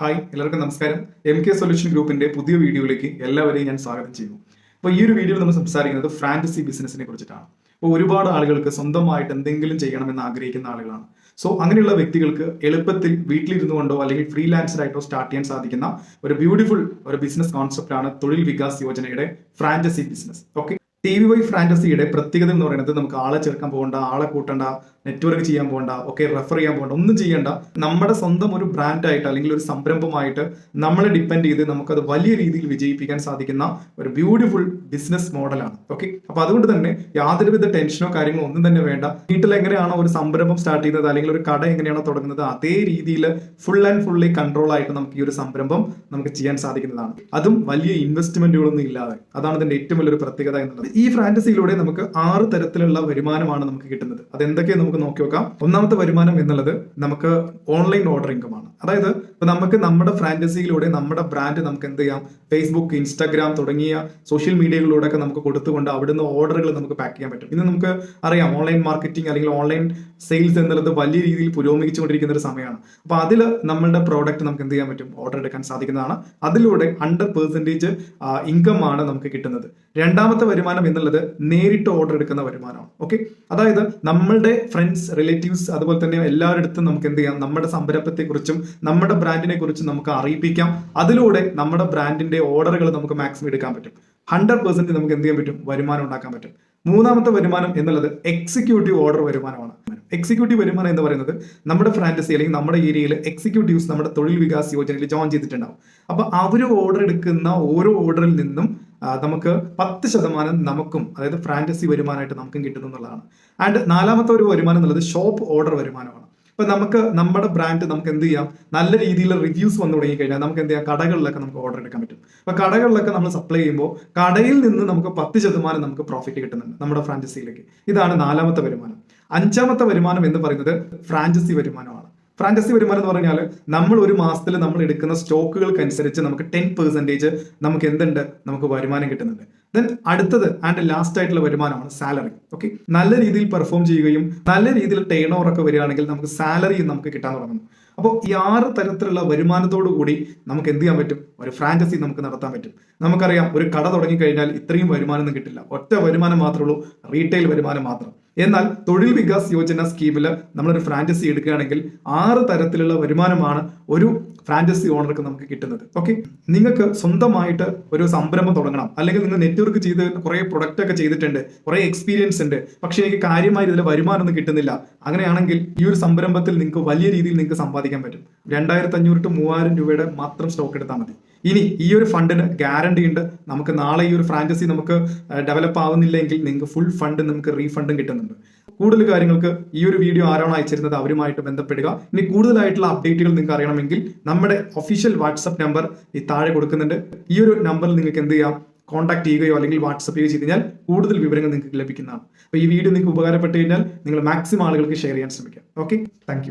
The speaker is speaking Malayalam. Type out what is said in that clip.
ഹായ് എല്ലാവർക്കും നമസ്കാരം. എം കെ സൊല്യൂഷൻ ഗ്രൂപ്പിന്റെ പുതിയ വീഡിയോയിലേക്ക് എല്ലാവരെയും ഞാൻ സ്വാഗതം ചെയ്യുന്നു. അപ്പോൾ ഈ ഒരു വീഡിയോയിൽ നമ്മൾ സംസാരിക്കുന്നത് ഫ്രാഞ്ചൈസി ബിസിനസിനെ കുറിച്ചിട്ടാണ്. അപ്പോൾ ഒരുപാട് ആളുകൾക്ക് സ്വന്തമായിട്ട് എന്തെങ്കിലും ചെയ്യണമെന്ന് ആഗ്രഹിക്കുന്ന ആളുകളാണ്. സോ അങ്ങനെയുള്ള വ്യക്തികൾക്ക് എളുപ്പത്തിൽ വീട്ടിലിരുന്നു കൊണ്ടോ അല്ലെങ്കിൽ ഫ്രീലാൻസറായിട്ടോ സ്റ്റാർട്ട് ചെയ്യാൻ സാധിക്കുന്ന ഒരു ബ്യൂട്ടിഫുൾ ഒരു ബിസിനസ് കോൺസെപ്റ്റാണ് തൊഴിൽ Vikas യോജനയുടെ franchise business okay T V Y ഫ്രാന്റസിയുടെ പ്രത്യേകത എന്ന് പറയുന്നത് നമുക്ക് ആളെ ചേർക്കാൻ പോകണ്ട ആളെ കൂട്ടണ്ട നെറ്റ്വർക്ക് ചെയ്യാൻ പോകണ്ട ഒക്കെ റെഫർ ചെയ്യാൻ പോകണ്ട ഒന്നും ചെയ്യണ്ട. നമ്മുടെ സ്വന്തം ഒരു ബ്രാൻഡായിട്ട് അല്ലെങ്കിൽ ഒരു സംരംഭമായിട്ട് നമ്മളെ ഡിപ്പെൻഡ് ചെയ്ത് നമുക്കത് വലിയ രീതിയിൽ വിജയിപ്പിക്കാൻ സാധിക്കുന്ന ഒരു ബ്യൂട്ടിഫുൾ ബിസിനസ് മോഡലാണ് ഓക്കെ അപ്പൊ അതുകൊണ്ട് തന്നെ യാതൊരുവിധ ടെൻഷനോ കാര്യങ്ങളോ ഒന്നും തന്നെ വേണ്ട. വീട്ടിൽ എങ്ങനെയാണോ ഒരു സംരംഭം സ്റ്റാർട്ട് ചെയ്യുന്നത് അല്ലെങ്കിൽ ഒരു കട എങ്ങനെയാണോ തുടങ്ങുന്നത് അതേ രീതിയിൽ ഫുൾ ആൻഡ് ഫുള്ളി കൺട്രോൾ ആയിട്ട് നമുക്ക് ഈ ഒരു സംരംഭം നമുക്ക് ചെയ്യാൻ സാധിക്കുന്നതാണ്. അതും വലിയ ഇൻവെസ്റ്റ്മെന്റുകളൊന്നും ഇല്ലാതെ. അതാണ് ഇതിന്റെ ഏറ്റവും വലിയൊരു പ്രത്യേകത എന്നുള്ളത്. ഈ ഫ്രാന്റസിയിലൂടെ നമുക്ക് ആറ് തരത്തിലുള്ള വരുമാനമാണ് നമുക്ക് കിട്ടുന്നത്. അതെന്തൊക്കെ നമുക്ക് നോക്കി നോക്കാം. ഒന്നാമത്തെ വരുമാനം എന്നുള്ളത് നമുക്ക് ഓൺലൈൻ ഓർഡർ ഇൻകം ആണ്. അതായത് ഇപ്പൊ നമുക്ക് നമ്മുടെ ഫ്രാഞ്ചൈസിയിലൂടെ നമ്മുടെ ബ്രാൻഡ് നമുക്ക് എന്ത് ചെയ്യാം? ഫേസ്ബുക്ക് ഇൻസ്റ്റാഗ്രാം തുടങ്ങിയ സോഷ്യൽ മീഡിയകളിലൂടെ ഒക്കെ നമുക്ക് കൊടുത്തുകൊണ്ട് അവിടുന്ന് ഓർഡറുകൾ നമുക്ക് പാക്ക് ചെയ്യാൻ പറ്റും. ഇന്ന് നമുക്ക് അറിയാം ഓൺലൈൻ മാർക്കറ്റിംഗ് അല്ലെങ്കിൽ ഓൺലൈൻ സെയിൽസ് എന്നുള്ളത് വലിയ രീതിയിൽ പുരോഗമിച്ചുകൊണ്ടിരിക്കുന്ന ഒരു സമയമാണ്. അപ്പൊ അതിൽ നമ്മളുടെ പ്രോഡക്റ്റ് നമുക്ക് എന്ത് ചെയ്യാൻ പറ്റും? ഓർഡർ എടുക്കാൻ സാധിക്കുന്നതാണ്. അതിലൂടെ ഹൺഡ്രഡ് പെർസെന്റേജ് ഇൻകം ആണ് നമുക്ക് കിട്ടുന്നത്. രണ്ടാമത്തെ വരുമാനം എന്നുള്ളത് നേരിട്ട് ഓർഡർ എടുക്കുന്ന വരുമാനമാണ്. ഓക്കെ അതായത് നമ്മളുടെ ഫ്രണ്ട്സ് റിലേറ്റീവ്സ് അതുപോലെ തന്നെ എല്ലാവരുടെ അടുത്തും നമുക്ക് എന്ത് ചെയ്യാം? നമ്മുടെ സംരംഭത്തെക്കുറിച്ചും നമ്മുടെ ബ്രാൻഡിനെ കുറിച്ചും നമുക്ക് അറിയിപ്പിക്കാം. അതിലൂടെ നമ്മുടെ ബ്രാൻഡിന്റെ ഓർഡറുകൾ നമുക്ക് മാക്സിമം എടുക്കാൻ പറ്റും. ഹൺഡ്രഡ് പെർസെന്റ് നമുക്ക് എന്ത് ചെയ്യാൻ പറ്റും? വരുമാനം ഉണ്ടാക്കാൻ പറ്റും. മൂന്നാമത്തെ വരുമാനം എന്നുള്ളത് എക്സിക്യൂട്ടീവ് ഓർഡർ വരുമാനമാണ്. എക്സിക്യൂട്ടീവ് വരുമാനം എന്ന് പറയുന്നത് നമ്മുടെ ഫ്രാന്റസി അല്ലെങ്കിൽ നമ്മുടെ ഏരിയയിൽ എക്സിക്യൂട്ടീവ്സ് നമ്മുടെ തൊഴിൽ വികാസ് യോജനയിൽ ജോയിൻ ചെയ്തിട്ടുണ്ടാവും. അപ്പൊ അവർ ഓർഡർ എടുക്കുന്ന ഓരോ ഓർഡറിൽ നിന്നും നമുക്ക് പത്ത് ശതമാനം നമുക്കും അതായത് ഫ്രാന്റസി വരുമാനമായിട്ട് നമുക്കും കിട്ടുന്നു എന്നുള്ളതാണ്. ആൻഡ് നാലാമത്തെ ഒരു വരുമാനം എന്നുള്ളത് ഷോപ്പ് ഓർഡർ വരുമാനമാണ്. ഇപ്പം നമുക്ക് നമ്മുടെ ബ്രാൻഡ് നമുക്ക് എന്ത് ചെയ്യാം? നല്ല രീതിയിൽ റിവ്യൂസ് വന്നു തുടങ്ങി കഴിഞ്ഞാൽ നമുക്ക് എന്ത് ചെയ്യാം? കടകളിലൊക്കെ നമുക്ക് ഓർഡർ എടുക്കാൻ പറ്റും. അപ്പൊ കടകളിലൊക്കെ നമ്മൾ സപ്ലൈ ചെയ്യുമ്പോൾ കടയിൽ നിന്ന് നമുക്ക് പത്ത് ശതമാനം നമുക്ക് പ്രോഫിറ്റ് കിട്ടുന്നുണ്ട് നമ്മുടെ ഫ്രാഞ്ചൈസിയിലേക്ക് ഇതാണ് നാലാമത്തെ വരുമാനം. അഞ്ചാമത്തെ വരുമാനം എന്ന് പറയുന്നത് ഫ്രാഞ്ചൈസി വരുമാനമാണ്. ഫ്രാഞ്ചൈസി വരുമാനം എന്ന് പറഞ്ഞാൽ നമ്മൾ ഒരു മാസത്തിൽ നമ്മൾ എടുക്കുന്ന സ്റ്റോക്കുകൾക്ക് അനുസരിച്ച് നമുക്ക് ടെൻ പെർസെന്റേജ് നമുക്ക് എന്തുണ്ട്? നമുക്ക് വരുമാനം കിട്ടുന്നുണ്ട്. ദെൻ അടുത്തത് ആൻഡ് ലാസ്റ്റ് ആയിട്ടുള്ള വരുമാനമാണ് സാലറി ഓക്കെ നല്ല രീതിയിൽ പെർഫോം ചെയ്യുകയും നല്ല രീതിയിൽ ടേൺ ഓവർ ഒക്കെ വരികയാണെങ്കിൽ നമുക്ക് സാലറി നമുക്ക് കിട്ടാൻ തുടങ്ങുന്നു അപ്പോൾ ഈ ആറ് തരത്തിലുള്ള വരുമാനത്തോടു കൂടി നമുക്ക് എന്ത് ചെയ്യാൻ പറ്റും? ഒരു ഫ്രാഞ്ചൈസി നമുക്ക് നടത്താൻ പറ്റും. നമുക്കറിയാം ഒരു കട തുടങ്ങി കഴിഞ്ഞാൽ ഇത്രയും വരുമാനമൊന്നും കിട്ടില്ല. ഒറ്റ വരുമാനം മാത്രമേ ഉള്ളൂ റീറ്റെയിൽ വരുമാനം മാത്രം. എന്നാൽ തൊഴിൽ വികാസ് യോജന സ്കീമിൽ നമ്മളൊരു ഫ്രാഞ്ചൈസി എടുക്കുകയാണെങ്കിൽ ആറ് തരത്തിലുള്ള വരുമാനമാണ് ഒരു ഫ്രാഞ്ചൈസി ഓണർക്ക് നമുക്ക് കിട്ടുന്നത്. ഓക്കെ? നിങ്ങൾക്ക് സ്വന്തമായിട്ട് ഒരു സംരംഭം തുടങ്ങണം. അല്ലെങ്കിൽ നിങ്ങൾ നെറ്റ്വർക്ക് ചെയ്ത് കുറേ പ്രൊഡക്റ്റ് ഒക്കെ ചെയ്തിട്ടുണ്ട്. കുറേ എക്സ്പീരിയൻസ് ഉണ്ട്. പക്ഷേ എനിക്ക് കാര്യമായി ഇതിൽ വരുമാനമൊന്നും കിട്ടുന്നില്ല. അങ്ങനെയാണെങ്കിൽ ഈ ഒരു സംരംഭത്തിൽ നിങ്ങൾക്ക് വലിയ രീതിയിൽ നിങ്ങൾക്ക് സമ്പാദിക്കാൻ പറ്റും. രണ്ടായിരത്തി അഞ്ഞൂറ് ടു മൂവായിരം രൂപയുടെ മാത്രം സ്റ്റോക്ക് എടുത്താൽ മതി. ഇനി ഈ ഒരു ഫണ്ടിന് ഗ്യാരണ്ടി ഉണ്ട്. നമുക്ക് നാളെ ഈ ഒരു ഫ്രാഞ്ചൈസി നമുക്ക് ഡെവലപ്പ് ആവുന്നില്ലെങ്കിൽ നിങ്ങൾക്ക് ഫുൾ ഫണ്ട് നമുക്ക് റീഫണ്ടും കിട്ടുന്നുണ്ട്. കൂടുതൽ കാര്യങ്ങൾക്ക് ഈ ഒരു വീഡിയോ ആരാണോ അയച്ചിരുന്നത് അവരുമായിട്ട് ബന്ധപ്പെടുക. ഇനി കൂടുതലായിട്ടുള്ള അപ്ഡേറ്റുകൾ നിങ്ങൾക്ക് അറിയണമെങ്കിൽ നമ്മുടെ ഒഫീഷ്യൽ വാട്സപ്പ് നമ്പർ ഈ താഴെ കൊടുക്കുന്നുണ്ട്. ഈ ഒരു നമ്പറിൽ നിങ്ങൾക്ക് എന്ത് ചെയ്യാം? കോൺടാക്ട് ചെയ്യുകയോ അല്ലെങ്കിൽ വാട്സപ്പ് ചെയ്ത് കഴിഞ്ഞാൽ കൂടുതൽ വിവരങ്ങൾ നിങ്ങൾക്ക് ലഭിക്കുന്നതാണ്. അപ്പോൾ ഈ വീഡിയോ നിങ്ങൾക്ക് ഉപകാരപ്പെട്ട് കഴിഞ്ഞാൽ നിങ്ങൾ മാക്സിമം ആളുകൾക്ക് ഷെയർ ചെയ്യാൻ ശ്രമിക്കാം. Okay thank